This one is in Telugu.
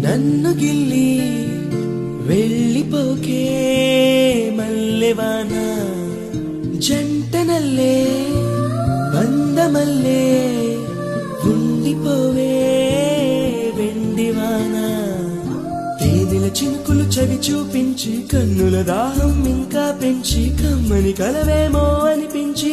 నన్ను గిల్లి వెళ్ళిపోకే మల్లెవాన జంటనల్లే బందమల్లే ఉండిపోవే వెండివాన తేదిల చినుకులు చవి చూపించి కన్నుల దాహం ఇంకా పెంచి కమ్మని కలవేమో అనిపించి